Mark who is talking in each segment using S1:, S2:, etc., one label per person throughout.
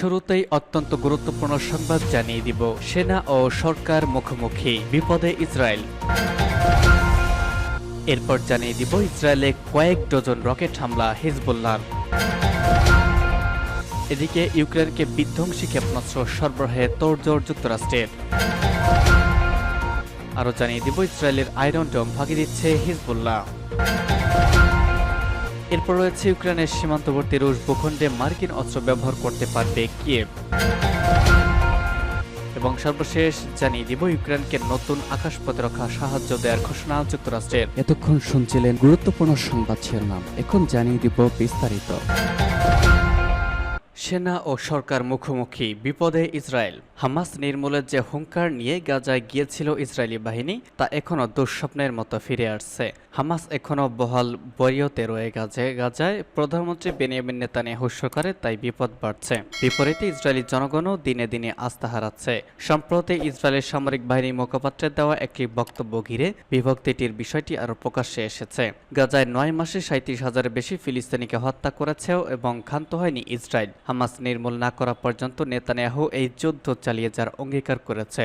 S1: শুরুতেই অত্যন্ত গুরুত্বপূর্ণ সংবাদ জানিয়ে দিব সেনা ও সরকার মুখোমুখি বিপদে ইসরায়েল এরপর জানিয়ে দিব ইসরায়েলে কয়েক ডজন রকেট হামলা হিজবুল্লার এদিকে ইউক্রেনকে বিধ্বংসী ক্ষেপণাস্ত্র সরবরাহে তোড়জোড় যুক্তরাষ্ট্রের আরও জানিয়ে দিব ইসরায়েলের আয়রন ডোম ভাগি দিচ্ছে হিজবুল্লাহ এরপর রয়েছে ইউক্রেনের সীমান্তবর্তী রুশ ভূখণ্ডে মার্কিন অস্ত্র ব্যবহার করতে পারবে কিয়েভ এবং সর্বশেষ জানিয়ে দিব ইউক্রেনকে নতুন আকাশ রক্ষা সাহায্য দেওয়ার ঘোষণা যুক্তরাষ্ট্রের
S2: এতক্ষণ শুনছিলেন গুরুত্বপূর্ণ সংবাদ শিরোনাম এখন জানিয়ে দিব বিস্তারিত
S3: সেনা ও সরকার মুখোমুখি বিপদে ইসরায়েল হামাস নির্মূলের যে হুঙ্কার নিয়ে গাজায় গিয়েছিল ইসরায়েলি বাহিনী তা এখনও দুঃস্বপ্নের মতো ফিরে আসছে হামাস এখনও বহাল বরিয়তে রয়ে গাজে গাজায় প্রধানমন্ত্রী বেনিয়ামিন হস্য করে তাই বিপদ বাড়ছে বিপরীতে ইসরায়েলি জনগণও দিনে দিনে আস্থা হারাচ্ছে সম্প্রতি ইসরায়েলের সামরিক বাহিনীর মুখপাত্রের দেওয়া একটি বক্তব্য ঘিরে বিভক্তিটির বিষয়টি আরও প্রকাশ্যে এসেছে গাজায় নয় মাসে সাঁত্রিশ হাজারের বেশি ফিলিস্তিনিকে হত্যা করেছেও এবং ক্ষান্ত হয়নি ইসরায়েল হামাস নির্মূল না করা পর্যন্ত নেতানিয়াহু এই যুদ্ধ চালিয়ে যার অঙ্গীকার করেছে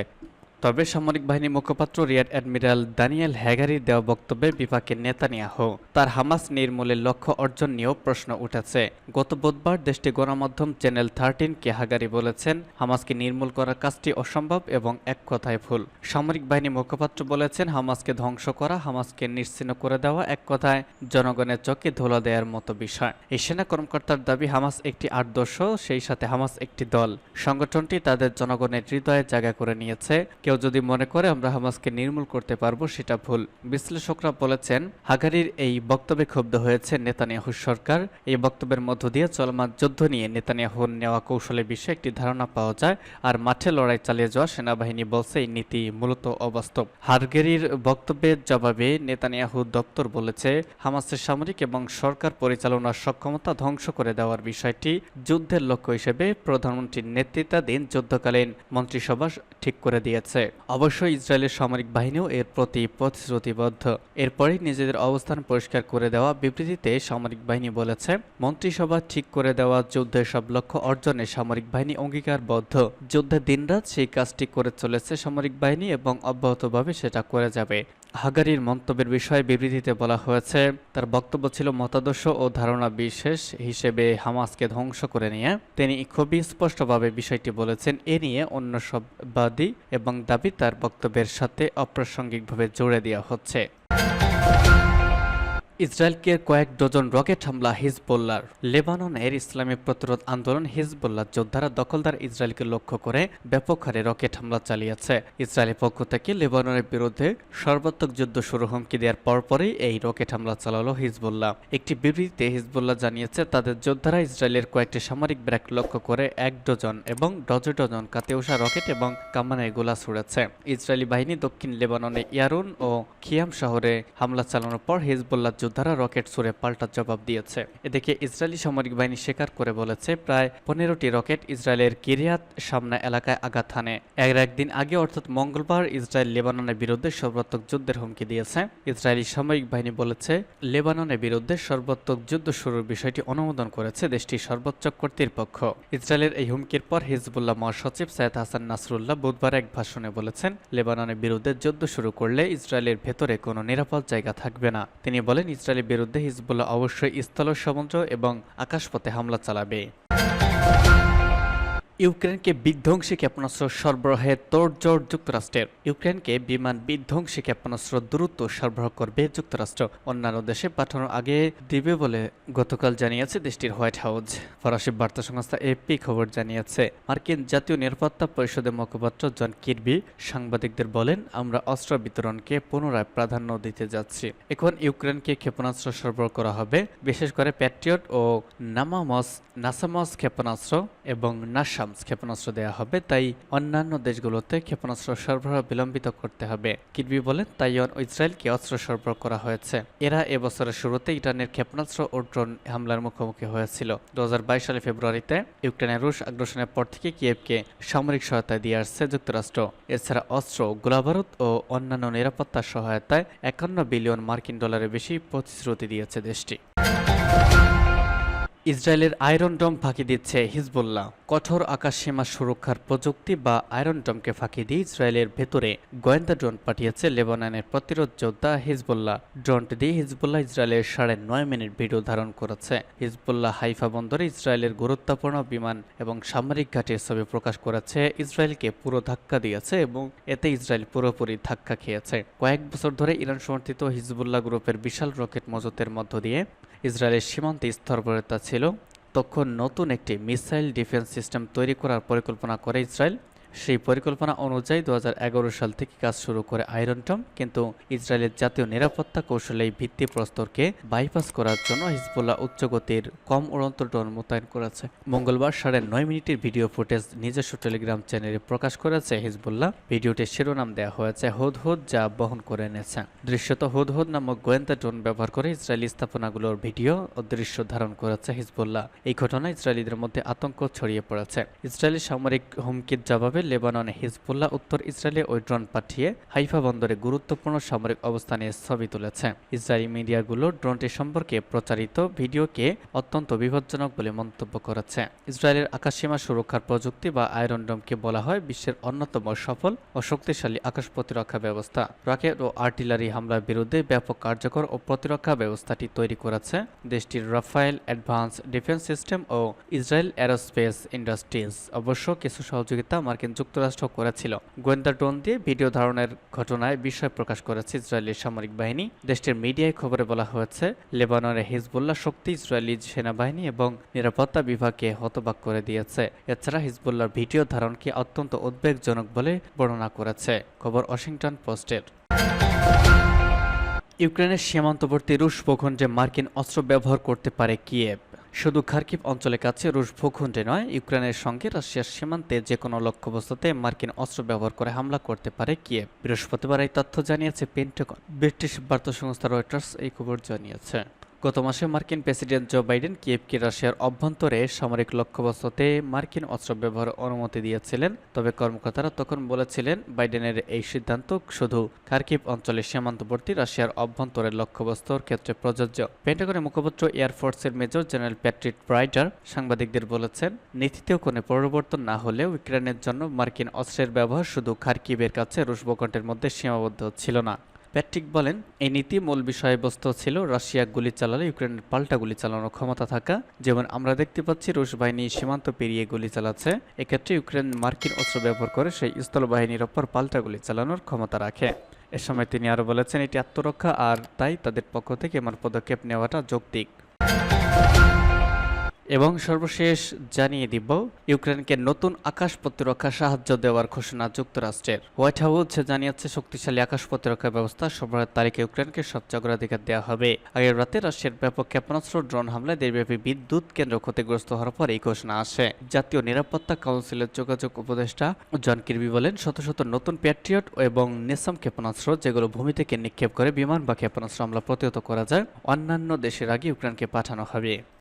S3: তবে সামরিক বাহিনী মুখপাত্র রিয়ার অ্যাডমিরাল দানিয়েল হ্যাগারির দেওয়া বক্তব্যে নেতা নেওয়া নেতানিয়াহু তার হামাস নির্মূলের লক্ষ্য অর্জন নিয়েও প্রশ্ন উঠেছে গত বুধবার দেশটি গণমাধ্যম চ্যানেল থার্টিন কে হাগারি বলেছেন হামাসকে নির্মূল করার কাজটি অসম্ভব এবং এক কথায় ভুল সামরিক বাহিনী মুখপাত্র বলেছেন হামাসকে ধ্বংস করা হামাসকে নিশ্চিন্ন করে দেওয়া এক কথায় জনগণের চোখে ধোলা দেওয়ার মতো বিষয় এই সেনা কর্মকর্তার দাবি হামাস একটি আদর্শ সেই সাথে হামাস একটি দল সংগঠনটি তাদের জনগণের হৃদয়ে জায়গা করে নিয়েছে কেউ কেউ যদি মনে করে আমরা হামাসকে নির্মূল করতে পারব সেটা ভুল বিশ্লেষকরা বলেছেন হাগারির এই বক্তব্যে ক্ষুব্ধ হয়েছে নেতানিয়াহু সরকার এই বক্তব্যের মধ্য দিয়ে চলমান যুদ্ধ নিয়ে নেতানিয়াহু নেওয়া কৌশলের বিষয়ে একটি ধারণা পাওয়া যায় আর মাঠে লড়াই চালিয়ে যাওয়া সেনাবাহিনী বলছে এই নীতি মূলত অবাস্তব হারগেরির বক্তব্যের জবাবে নেতানিয়াহু দপ্তর বলেছে হামাসের সামরিক এবং সরকার পরিচালনার সক্ষমতা ধ্বংস করে দেওয়ার বিষয়টি যুদ্ধের লক্ষ্য হিসেবে প্রধানমন্ত্রীর নেতৃত্বাধীন যুদ্ধকালীন মন্ত্রিসভা ঠিক করে দিয়েছে হয়েছে অবশ্য ইসরায়েলের সামরিক বাহিনীও এর প্রতি প্রতিশ্রুতিবদ্ধ এরপরই নিজেদের অবস্থান পরিষ্কার করে দেওয়া বিবৃতিতে সামরিক বাহিনী বলেছে মন্ত্রিসভা ঠিক করে দেওয়া যুদ্ধের সব লক্ষ্য অর্জনে সামরিক বাহিনী অঙ্গীকারবদ্ধ যুদ্ধে দিনরাত সেই কাজটি করে চলেছে সামরিক বাহিনী এবং অব্যাহতভাবে সেটা করে যাবে হাগারির মন্তব্যের বিষয়ে বিবৃতিতে বলা হয়েছে তার বক্তব্য ছিল মতাদর্শ ও ধারণা বিশেষ হিসেবে হামাসকে ধ্বংস করে নিয়ে তিনি খুবই স্পষ্টভাবে বিষয়টি বলেছেন এ নিয়ে অন্য সববাদী এবং দাবি তার বক্তব্যের সাথে অপ্রাসঙ্গিকভাবে জোড়ে দেওয়া হচ্ছে
S4: ইসরায়েলকে কয়েক ডজন রকেট হামলা হিজবুল্লার লেবানন এর ইসলামী প্রতিরোধ আন্দোলন হিজবুল্লার যোদ্ধারা দখলদার ইসরায়েলকে লক্ষ্য করে ব্যাপক হারে রকেট হামলা চালিয়েছে ইসরায়েলের পক্ষ থেকে লেবাননের বিরুদ্ধে সর্বাত্মক যুদ্ধ শুরু হুমকি দেওয়ার পরপরই এই রকেট হামলা চালালো হিজবুল্লাহ একটি বিবৃতিতে হিজবুল্লাহ জানিয়েছে তাদের যোদ্ধারা ইসরায়েলের কয়েকটি সামরিক ব্র্যাক লক্ষ্য করে এক ডজন এবং ডজন ডজন কাতেউসা রকেট এবং কামানায় গোলা ছুড়েছে ইসরায়েলি বাহিনী দক্ষিণ লেবাননে ইয়ারুন ও খিয়াম শহরে হামলা চালানোর পর হিজবুল্লাহ যোদ্ধারা রকেট ছুড়ে পাল্টা জবাব দিয়েছে এদিকে ইসরায়েলি সামরিক বাহিনী স্বীকার করে বলেছে প্রায় পনেরোটি রকেট ইসরায়েলের কিরিয়াত সামনা এলাকায় আঘাত হানে এর একদিন আগে অর্থাৎ মঙ্গলবার ইসরায়েল লেবাননের বিরুদ্ধে সর্বাত্মক যুদ্ধের হুমকি দিয়েছে ইসরায়েলি সামরিক বাহিনী বলেছে লেবাননের বিরুদ্ধে সর্বাত্মক যুদ্ধ শুরুর বিষয়টি অনুমোদন করেছে দেশটির সর্বোচ্চ কর্তৃপক্ষ ইসরায়েলের এই হুমকির পর হিজবুল্লাহ মহাসচিব সৈয়দ হাসান নাসরুল্লাহ বুধবার এক ভাষণে বলেছেন লেবাননের বিরুদ্ধে যুদ্ধ শুরু করলে ইসরায়েলের ভেতরে কোনো নিরাপদ জায়গা থাকবে না তিনি বলেন ইসরায়েলের বিরুদ্ধে হিজবুল্লাহ অবশ্যই স্থল সমুদ্র এবং আকাশপথে হামলা চালাবে
S5: ইউক্রেনকে বিধ্বংসী ক্ষেপণাস্ত্র সরবরাহের তোড়জোড় যুক্তরাষ্ট্রের ইউক্রেনকে বিমান বিধ্বংসী ক্ষেপণাস্ত্র দ্রুত সরবরাহ করবে যুক্তরাষ্ট্র অন্যান্য দেশে পাঠানোর আগে দিবে বলে গতকাল জানিয়েছে দেশটির হোয়াইট হাউস ফরাসি বার্তা সংস্থা এপি খবর জানিয়েছে মার্কিন জাতীয় নিরাপত্তা পরিষদের মুখপাত্র জন কিরবি সাংবাদিকদের বলেন আমরা অস্ত্র বিতরণকে পুনরায় প্রাধান্য দিতে যাচ্ছি এখন ইউক্রেনকে ক্ষেপণাস্ত্র সরবরাহ করা হবে বিশেষ করে প্যাট্রিয়ট ও নামামস নাসামস ক্ষেপণাস্ত্র এবং নাসা থামস ক্ষেপণাস্ত্র দেয়া হবে তাই অন্যান্য দেশগুলোতে ক্ষেপণাস্ত্র সরবরাহ বিলম্বিত করতে হবে কিডবি বলেন তাইওয়ান ও ইসরায়েলকে অস্ত্র সরবরাহ করা হয়েছে এরা এবছরের শুরুতে ইরানের ক্ষেপণাস্ত্র ও ড্রোন হামলার মুখোমুখি হয়েছিল দু সালে ফেব্রুয়ারিতে ইউক্রেনের রুশ আগ্রাসনের পর থেকে কিয়েভকে সামরিক সহায়তা দিয়ে আসছে যুক্তরাষ্ট্র এছাড়া অস্ত্র গোলাবারুদ ও অন্যান্য নিরাপত্তা সহায়তায় একান্ন বিলিয়ন মার্কিন ডলারের বেশি প্রতিশ্রুতি দিয়েছে দেশটি
S6: ইসরায়েলের আয়রন ডম ফাঁকি দিচ্ছে হিজবুল্লাহ কঠোর আকাশ সীমা সুরক্ষার প্রযুক্তি বা আয়রন ডমকে ফাঁকি দিয়ে ইসরায়েলের ভেতরে গোয়েন্দা ড্রোন পাঠিয়েছে লেবাননের প্রতিরোধ যোদ্ধা হিজবুল্লাহ ড্রোনটি দিয়ে হিজবুল্লাহ ইসরায়েলের সাড়ে নয় মিনিট ভিডিও ধারণ করেছে হিজবুল্লাহ হাইফা বন্দরে ইসরায়েলের গুরুত্বপূর্ণ বিমান এবং সামরিক ঘাটের ছবি প্রকাশ করেছে ইসরায়েলকে পুরো ধাক্কা দিয়েছে এবং এতে ইসরায়েল পুরোপুরি ধাক্কা খেয়েছে কয়েক বছর ধরে ইরান সমর্থিত হিজবুল্লাহ গ্রুপের বিশাল রকেট মজুতের মধ্য দিয়ে ইসরায়েলের সীমান্তে স্থলবদ্ধতা ছিল তখন নতুন একটি মিসাইল ডিফেন্স সিস্টেম তৈরি করার পরিকল্পনা করে ইসরায়েল সেই পরিকল্পনা অনুযায়ী দু সাল থেকে কাজ শুরু করে আয়রন টম কিন্তু ইসরায়েলের জাতীয় নিরাপত্তা এই ভিত্তি প্রস্তরকে বাইপাস করার জন্য হিজবুল্লাহ উচ্চগতির কম উড়ন্ত ড্রোন মোতায়েন করেছে মঙ্গলবার সাড়ে নয় মিনিটের ভিডিও ফুটেজ নিজস্ব টেলিগ্রাম চ্যানেলে প্রকাশ করেছে হিজবুল্লাহ ভিডিওটির শিরোনাম দেওয়া হয়েছে হোদ হোদ যা বহন করে এনেছে দৃশ্যত হোদ হোদ নামক গোয়েন্দা ড্রোন ব্যবহার করে ইসরায়েলি স্থাপনাগুলোর ভিডিও ও দৃশ্য ধারণ করেছে হিজবুল্লাহ এই ঘটনা ইসরায়েলিদের মধ্যে আতঙ্ক ছড়িয়ে পড়েছে ইসরায়েলি সামরিক হুমকির জবাবে লেবাননে হিজবুল্লাহ উত্তর ইসরায়েলে ওই ড্রোন পাঠিয়ে হাইফা বন্দরে গুরুত্বপূর্ণ সামরিক অবস্থানে ছবি তুলেছে ইসরায়েলি মিডিয়াগুলো ড্রোনটি সম্পর্কে প্রচারিত ভিডিওকে অত্যন্ত বিপজ্জনক বলে মন্তব্য করেছে ইসরায়েলের আকাশসীমা সুরক্ষার প্রযুক্তি বা আয়রন ডোমকে বলা হয় বিশ্বের অন্যতম সফল ও শক্তিশালী আকাশ প্রতিরক্ষা ব্যবস্থা রকেট ও আর্টিলারি হামলার বিরুদ্ধে ব্যাপক কার্যকর ও প্রতিরক্ষা ব্যবস্থাটি তৈরি করেছে দেশটির রাফায়েল অ্যাডভান্স ডিফেন্স সিস্টেম ও ইসরায়েল অ্যারোস্পেস ইন্ডাস্ট্রিজ অবশ্য কিছু সহযোগিতা মার্কিন যুক্তরাষ্ট্র করেছিল গোয়েন্দা ড্রোন দিয়ে ভিডিও ধারণের ঘটনায় বিষয় প্রকাশ করেছে ইসরায়েলি সামরিক বাহিনী দেশটির মিডিয়ায় খবরে বলা হয়েছে লেবাননের হিজবুল্লাহ শক্তি ইসরায়েলি সেনাবাহিনী এবং নিরাপত্তা বিভাগকে হতবাক করে দিয়েছে এছাড়া হিজবুল্লাহর ভিডিও ধারণকে অত্যন্ত উদ্বেগজনক বলে বর্ণনা করেছে খবর ওয়াশিংটন পোস্টের
S7: ইউক্রেনের সীমান্তবর্তী রুশ ভূখণ্ডে মার্কিন অস্ত্র ব্যবহার করতে পারে কিয়েভ শুধু খার্কিভ অঞ্চলে কাছে রুশ ভূখণ্ডে নয় ইউক্রেনের সঙ্গে রাশিয়ার সীমান্তে যে কোনো লক্ষ্যবস্তুতে মার্কিন অস্ত্র ব্যবহার করে হামলা করতে পারে কিয়ে বৃহস্পতিবার এই তথ্য জানিয়েছে পেন্টাগন ব্রিটিশ বার্তা সংস্থা রয়টার্স এই খবর জানিয়েছে গত মাসে মার্কিন প্রেসিডেন্ট জো বাইডেন কিয়েভকে রাশিয়ার অভ্যন্তরে সামরিক লক্ষ্যবস্তুতে মার্কিন অস্ত্র ব্যবহারের অনুমতি দিয়েছিলেন তবে কর্মকর্তারা তখন বলেছিলেন বাইডেনের এই সিদ্ধান্ত শুধু খার্কিভ অঞ্চলের সীমান্তবর্তী রাশিয়ার অভ্যন্তরের লক্ষ্যবস্তুর ক্ষেত্রে প্রযোজ্য পেন্টাগনের মুখপাত্র এয়ারফোর্সের মেজর জেনারেল প্যাট্রিক ব্রাইডার সাংবাদিকদের বলেছেন নীতিতেও কোনো পরিবর্তন না হলেও ইউক্রেনের জন্য মার্কিন অস্ত্রের ব্যবহার শুধু খার্কিবের কাছে রুশ ভূখণ্ডের মধ্যে সীমাবদ্ধ ছিল না প্যাট্রিক বলেন এই নীতি মূল বিষয়বস্তু ছিল রাশিয়া গুলি চালালে ইউক্রেনের পাল্টা গুলি চালানোর ক্ষমতা থাকা যেমন আমরা দেখতে পাচ্ছি রুশ বাহিনী সীমান্ত পেরিয়ে গুলি চালাচ্ছে এক্ষেত্রে ইউক্রেন মার্কিন অস্ত্র ব্যবহার করে সেই স্থলবাহিনীর ওপর পাল্টা গুলি চালানোর ক্ষমতা রাখে এ সময় তিনি আরও বলেছেন এটি আত্মরক্ষা আর তাই তাদের পক্ষ থেকে এমন পদক্ষেপ নেওয়াটা যৌক্তিক
S8: এবং সর্বশেষ জানিয়ে দিব ইউক্রেনকে নতুন আকাশ প্রতিরক্ষা সাহায্য দেওয়ার ঘোষণা যুক্তরাষ্ট্রের হোয়াইট হাউস জানিয়েছে শক্তিশালী আকাশ প্রতিরক্ষা ব্যবস্থা সরবরাহের তারিখে ইউক্রেনকে সবচেয়ে অগ্রাধিকার দেওয়া হবে আগের রাতে রাশিয়ার ব্যাপক ক্ষেপণাস্ত্র ড্রোন হামলায় দেশব্যাপী বিদ্যুৎ কেন্দ্র ক্ষতিগ্রস্ত হওয়ার পর এই ঘোষণা আসে জাতীয় নিরাপত্তা কাউন্সিলের যোগাযোগ উপদেষ্টা জন কিরবি বলেন শত শত নতুন প্যাট্রিয়ট এবং নেসাম ক্ষেপণাস্ত্র যেগুলো ভূমি থেকে নিক্ষেপ করে বিমান বা ক্ষেপণাস্ত্র হামলা প্রতিহত করা যায় অন্যান্য দেশের আগে ইউক্রেনকে পাঠানো হবে